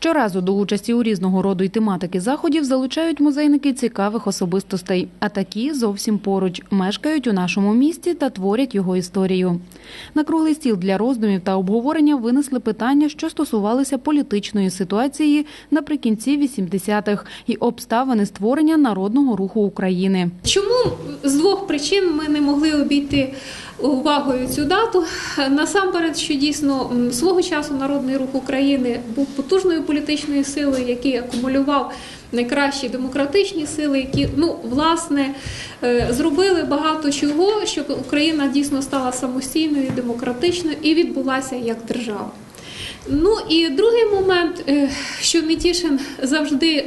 Щоразу до участі у різного роду й тематики заходів залучають музейники цікавих особистостей, а такі зовсім поруч мешкають у нашому місті та творять його історію. На круглий стіл для роздумів та обговорення винесли питання, що стосувалися політичної ситуації наприкінці 80-х і обставини створення народного руху України. Чому з двох причин ми не могли обійти увагою цю дату? Насамперед, що дійсно свого часу Народний рух України був потужною політичною силою, який акумулював найкращі демократичні сили, які ну власне е, зробили багато чого, щоб Україна дійсно стала самостійною, демократичною і відбулася як держава. Ну і другий момент, е, що Нетішин завжди е,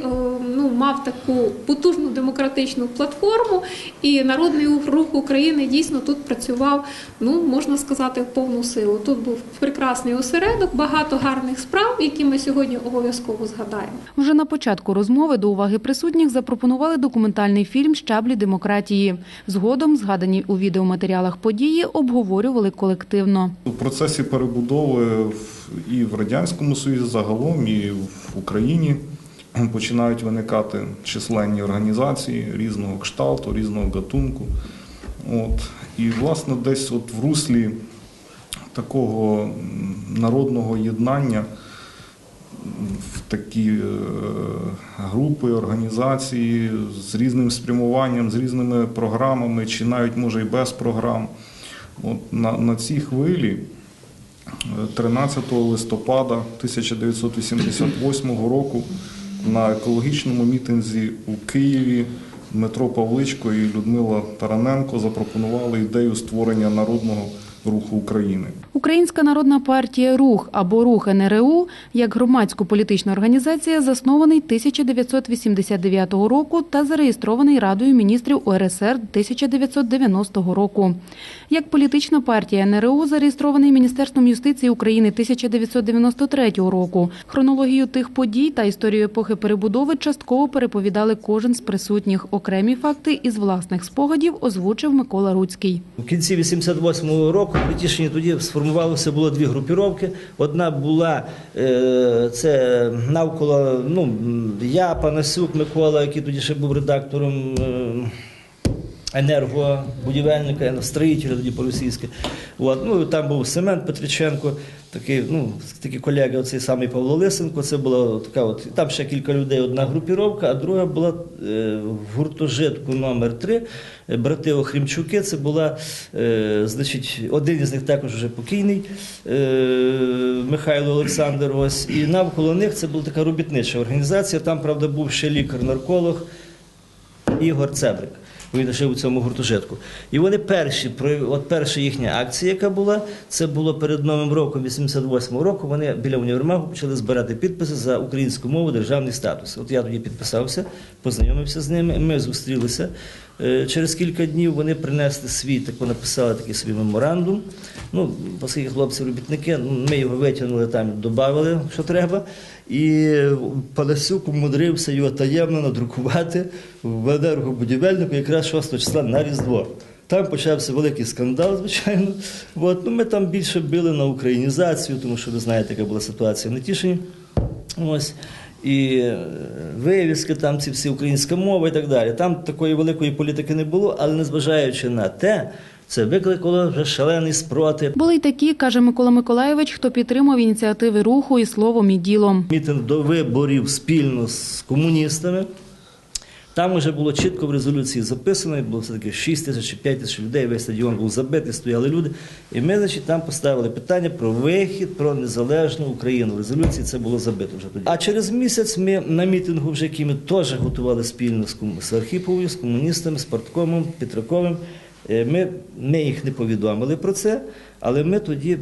ну, мав таку потужну демократичну платформу, і Народний рух України дійсно тут працював, ну можна сказати, в повну силу. Тут був прекрасний осередок, багато гарних справ, які ми сьогодні обов'язково згадаємо. Вже на початку розмови до уваги присутніх запропонували документальний фільм Щаблі демократії. Згодом згадані у відеоматеріалах події обговорювали колективно. У процесі перебудови в- і в Радянському Союзі загалом, і в Україні починають виникати численні організації різного кшталту, різного гатунку. От. І, власне, десь от в руслі такого народного єднання в такі е, групи, організації з різним спрямуванням, з різними програмами, чи навіть може і без програм. От на, на цій хвилі 13 листопада 1988 року на екологічному мітинзі у Києві Дмитро Павличко і Людмила Тараненко запропонували ідею створення народного руху України. Українська народна партія Рух або Рух НРУ як громадсько-політична організація заснований 1989 року та зареєстрований Радою міністрів УРСР 1990 року. Як політична партія НРУ зареєстрований Міністерством юстиції України 1993 року. Хронологію тих подій та історію епохи перебудови частково переповідали кожен з присутніх. Окремі факти із власних спогадів озвучив Микола Руцький. В кінці 88-го року в Летішині тоді сформувалося було дві групіровки. Одна була е, це навколо ну, я, Панасюк Микола, який тоді ще був редактором. Енергобудівельника, строїтеля тоді по-російськи. От. Ну, там був Семен Петриченко, такий, ну, такі колеги, оцей самий Павло Лисенко. Це була така от, там ще кілька людей, одна групіровка, а друга була е, в гуртожитку номер 3 е, брати Охрімчуки. Це була, е, значить, один із них також вже покійний е, Михайло Олександр. Ось. І навколо них це була така робітнича організація. Там, правда, був ще лікар-нарколог. Ігор Цебрик. Він жив у цьому гуртожитку. І вони перші, от перша їхня акція, яка була, це було перед Новим роком 88-го року. Вони біля універмагу почали збирати підписи за українську мову державний статус. От я тоді підписався, познайомився з ними. Ми зустрілися. Е, Через кілька днів вони принесли свій, так написали такий свій меморандум. Ну, оскільки хлопці робітники, ну, ми його витягнули там, додали, що треба. І Паласюк умудрився його таємно надрукувати в енергобудівельнику якраз 6 числа на Різдво. Там почався великий скандал, звичайно. От. Ну, ми там більше били на українізацію, тому що ви знаєте, яка була ситуація в Нетішині. Ось. І е, вивіски, там ці всі українська мова і так далі. Там такої великої політики не було, але незважаючи на те, це викликало вже шалений спротив. Були й такі, каже Микола Миколаєвич, хто підтримав ініціативи руху і словом і ділом. мітинг до виборів спільно з комуністами. Там вже було чітко в резолюції записано, було все-таки 6 тисяч чи 5 тисяч людей, весь стадіон був забитий, стояли люди. І ми, значить, там поставили питання про вихід, про незалежну Україну. В резолюції це було забито вже тоді. А через місяць ми на мітингу, вже який ми теж готували спільно з, Архіповою, з комуністами, з Парткомом, Петраковим. Е, Ми, ми їх не повідомили про це, але ми тоді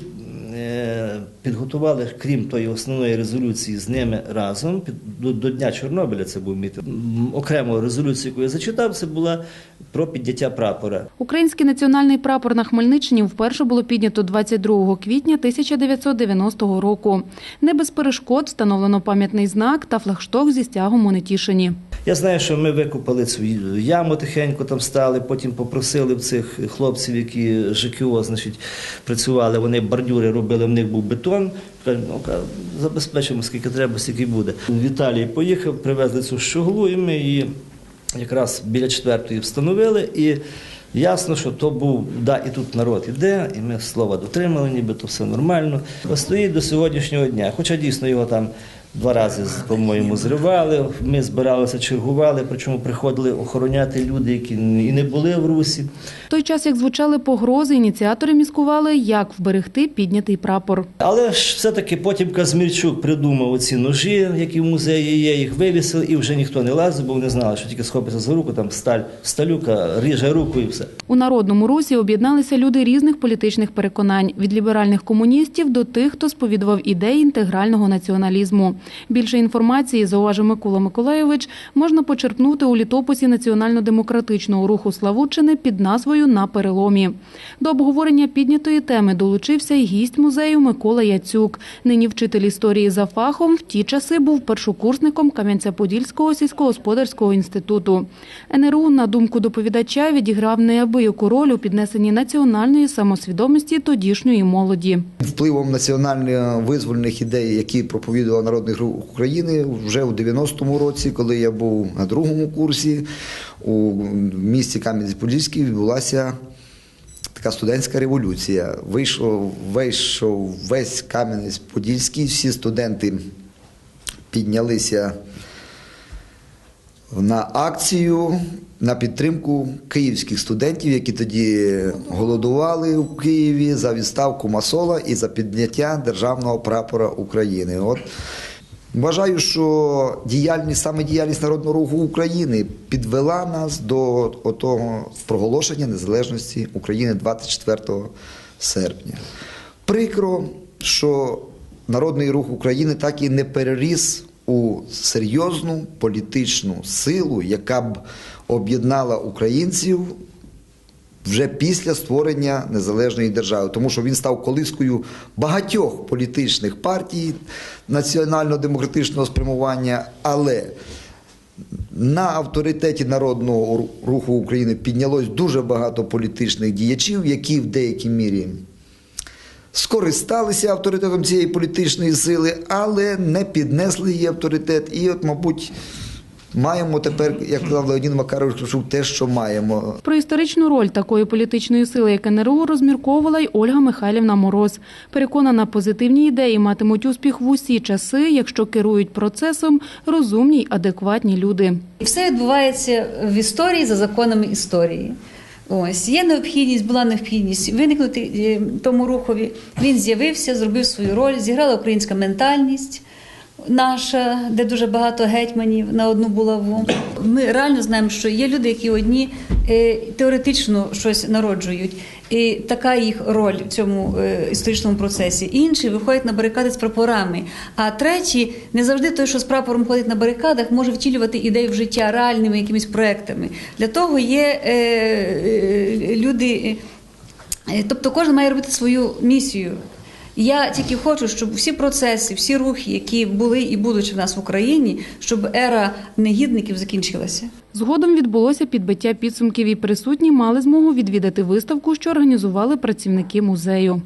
е, підготували, крім тої основної резолюції, з ними разом до, до Дня Чорнобиля. Це був мітинг. М, Окрему резолюцію, яку я зачитав, це була про підняття прапора. Український національний прапор на Хмельниччині вперше було піднято 22 квітня 1990 року. Не без перешкод встановлено пам'ятний знак та флагшток зі стягом у Нетішині. Я знаю, що ми викопали цю яму тихенько там стали, потім попросили в цих хлопців, які ЖКО значить, працювали, вони бордюри робили, в них був бетон. Ну, забезпечимо, скільки треба, скільки буде. В Італії поїхав, привезли цю щоглу, і ми її якраз біля четвертої встановили. І ясно, що то був, да, і тут народ іде, і ми слова дотримали, ніби то все нормально. Стоїть до сьогоднішнього дня. Хоча дійсно його там два рази, по-моєму, зривали. Ми збиралися, чергували, причому приходили охороняти люди, які і не були в русі. В той час, як звучали погрози, ініціатори міскували, як вберегти піднятий прапор. Але ж все-таки потім Казмірчук придумав оці ножі, які в музеї є, їх вивісили, і вже ніхто не лазив, бо вони знали, що тільки схопиться за руку, там сталь, сталюка, ріже руку і все. У народному русі об'єдналися люди різних політичних переконань від ліберальних комуністів до тих, хто сповідував ідеї інтегрального націоналізму. Більше інформації, зауважив Микола Миколайович, можна почерпнути у літописі національно-демократичного руху Славутчини під назвою На переломі. До обговорення піднятої теми долучився й гість музею Микола Яцюк. Нині вчитель історії за фахом. В ті часи був першокурсником Кам'янця-Подільського сільськогосподарського інституту. НРУ, на думку доповідача, відіграв неабияку роль у піднесенні національної самосвідомості тодішньої молоді. Впливом національно-визвольних ідей, які проповідував Народний рух України вже у 90-му році, коли я був на другому курсі, у місті Кам'янець-Подільський відбулася така студентська революція. Вийшов, вийшов весь Кам'янець-Подільський, всі студенти піднялися на акцію на підтримку київських студентів, які тоді голодували в Києві за відставку Масола і за підняття державного прапора України. От вважаю, що діяльність саме діяльність народного руху України підвела нас до того проголошення незалежності України 24 серпня. Прикро, що Народний рух України так і не переріс у серйозну політичну силу, яка б об'єднала українців вже після створення незалежної держави, тому що він став колискою багатьох політичних партій національно-демократичного спрямування, але на авторитеті народного руху України піднялось дуже багато політичних діячів, які в деякій мірі скористалися авторитетом цієї політичної сили, але не піднесли її авторитет. І, от, мабуть, маємо тепер, як казав Леонід Макарович, Кравчук, те, що маємо. Про історичну роль такої політичної сили, як НРУ, розмірковувала й Ольга Михайлівна Мороз. Переконана, позитивні ідеї матимуть успіх в усі часи, якщо керують процесом розумні й адекватні люди. І все відбувається в історії за законами історії. Ось є необхідність, була необхідність виникнути е, тому рухові. Він з'явився, зробив свою роль, зіграла українська ментальність наша, де дуже багато гетьманів на одну булаву. Ми реально знаємо, що є люди, які одні е, теоретично щось народжують, і така їх роль в цьому е, історичному процесі. Інші виходять на барикади з прапорами. А треті не завжди той, що з прапором ходить на барикадах, може втілювати ідеї в життя реальними якимись проектами. Для того є е, люди. Тобто кожен має робити свою місію. Я тільки хочу, щоб всі процеси, всі рухи, які були і будуть в нас в Україні, щоб ера негідників закінчилася. Згодом відбулося підбиття підсумків і присутні мали змогу відвідати виставку, що організували працівники музею.